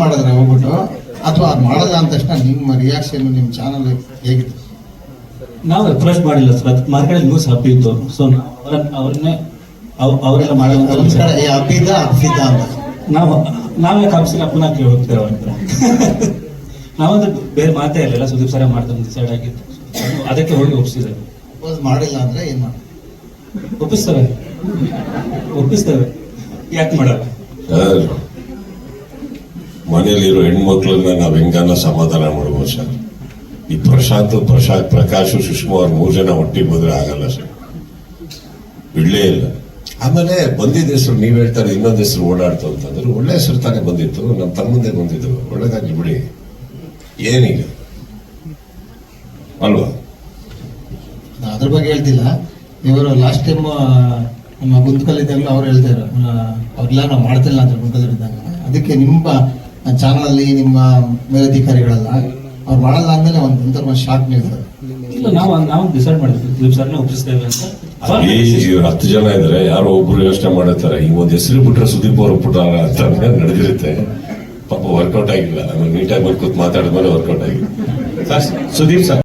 ಮಾಡಿದ್ರೆ ಹೋಗ್ಬಿಟ್ಟು ಅಥವಾ ಅದು ಮಾಡಿದ ಅಂದ ತಕ್ಷಣ ನಿಮ್ಮ ರಿಯಾಕ್ಷನ್ ನಿಮ್ಮ ಚಾನಲ್ ಹೇಗಿತ್ತು ನಾವು ಅಪ್ರೋಚ್ ಮಾಡಿಲ್ಲ ಸರ್. ಅದು ಮಾರ್ಕೆಟ್ ನ್ಯೂಸ್ ಹಬ್ಬಿತ್ತು ಸೊ ಅವ್ರನ್ನೇ ಅವ್- ಅವರೆಲ್ಲ ಮಾಡೋದು ಹಬ್ಬಿದ್ದ ಹಬ್ಬಿದ್ದ ಅಂತ. ನಾವು ನಾವೇ ಕಾಪ್ಸಿನ ಅಪ್ಪನ ಕೇಳಿ ಹೋಗ್ತೇವೆ ಅವ್ರ ಹತ್ರ. ನಾವಂದ್ರೆ ಬೇರೆ ಮಾತೇ ಇರಲಿಲ್ಲ ಸುದೀಪ್ ಸರ ಮಾಡ್ತಾರೆ ಡಿಸೈಡ್ ಆಗಿತ್ತು. ಅದಕ್ಕೆ ಹೋಗಿ ಒಪ್ಪಿಸಿದ್ದೇವೆ ಸಪೋಸ್ ಮಾಡಿಲ್ಲ ಅಂದ್ರೆ ಏನ್ ಮಾಡಿ ಒಪ್ಪಿಸ್ತೇವೆ ಒಪ್ಪಿಸ್ತೇವೆ ಯಾಕೆ ಮಾಡಲ್ಲ? ಮನೇಲಿರೋ ಹೆಣ್ಮಕ್ಳನ್ನ ನಾವು ಹೆಂಗನ್ನ ಸಮಾಧಾನ ಮಾಡ್ಬೋದು ಸರ್? ಈ ಪ್ರಶಾಂತ್ ಪ್ರಶಾಂತ್, ಪ್ರಕಾಶ್, ಸುಷ್ಮಾ ಅವ್ರ ಮೂರು ಜನ ಒಟ್ಟಿಗೆ ಬಂದ್ರೆ ಆಗಲ್ಲ ಸರ್. ಬಿಡ್ಲೇ ಇಲ್ಲ. ಆಮೇಲೆ ಬಂದಿದ್ದ ಹೆಸರು, ನೀವ್ ಹೇಳ್ತಾರೆ ಇನ್ನೊಂದು ಹೆಸರು ಓಡಾಡ್ತು ಅಂತಂದ್ರೆ ಒಳ್ಳೆ ಹೆಸರು ತಾನೇ ಬಂದಿತ್ತು ನಮ್ಮ ತಮ್ಮಂದೇ ಬಂದಿದ್ದು. ಒಳ್ಳೇದಾಗಿ ಬಿಡಿ. ಏನಿಲ್ಲ. ಅಲ್ವಾ? ಅದ್ರ ಬಗ್ಗೆ ಹೇಳ್ತಿಲ್ಲ. ಇವರು ಲಾಸ್ಟ್ ಟೈಮ್ ನಮ್ಮ ಗುಂತ್ಕಲ್ಲಿದ್ದಾಗಲೂ ಅವ್ರು ಹೇಳ್ತಾರೆ ಅವ್ರೆಲ್ಲ ನಾವು ಮಾಡ್ತಿಲ್ಲ ಅಂತ ಗುಂತ್ಕಲ್ಲಿದ್ದಾಗ ಅದಕ್ಕೆ ನಿಮ್ಮ ಚಾನಲ್ ಅಲ್ಲಿ ನಿಮ್ಮ ಮೇಲಧಿಕಾರಿಗಳೆಲ್ಲ ಅವ್ರು ಮಾಡಲ್ಲ ಒಂದ್ ಒಂದು ಒಂಥರ ಒಂದು ಶಾಕ್ ನ್ಯೂಸ್ ಇಲ್ಲ ನಾವು ನಾವು ಡಿಸೈಡ್ ಮಾಡಿದ್ವಿ. ಸುದೀಪ್ ಸರ್ನ ಒಪ್ಪಿಸ್ತೇವೆ ಅಂತ. ಅವಾಗ ಈ ಇವ್ರು ಹತ್ತು ಜನ ಇದ್ರೆ ಯಾರೋ ಒಬ್ರು ಯೋಚನೆ ಮಾಡಿರ್ತಾರೆ ಈ ಒಂದ್ ಹೆಸರು ಬಿಟ್ರೆ ಸುದೀಪ್ ಅವರು ಬಿಟ್ಟಾರ ಅಂತ ನಡೆದಿರುತ್ತೆ. ಪಾಪ ವರ್ಕೌಟ್ ಆಗಿಲ್ಲ. ಆಮೇಲೆ ನೀಟಾಗಿ ಬಂದು ಕೂತ್ ಮಾತಾಡಿದ್ಮೇಲೆ ವರ್ಕೌಟ್ ಆಗಿಲ್ಲ. Sir Sudeep sir.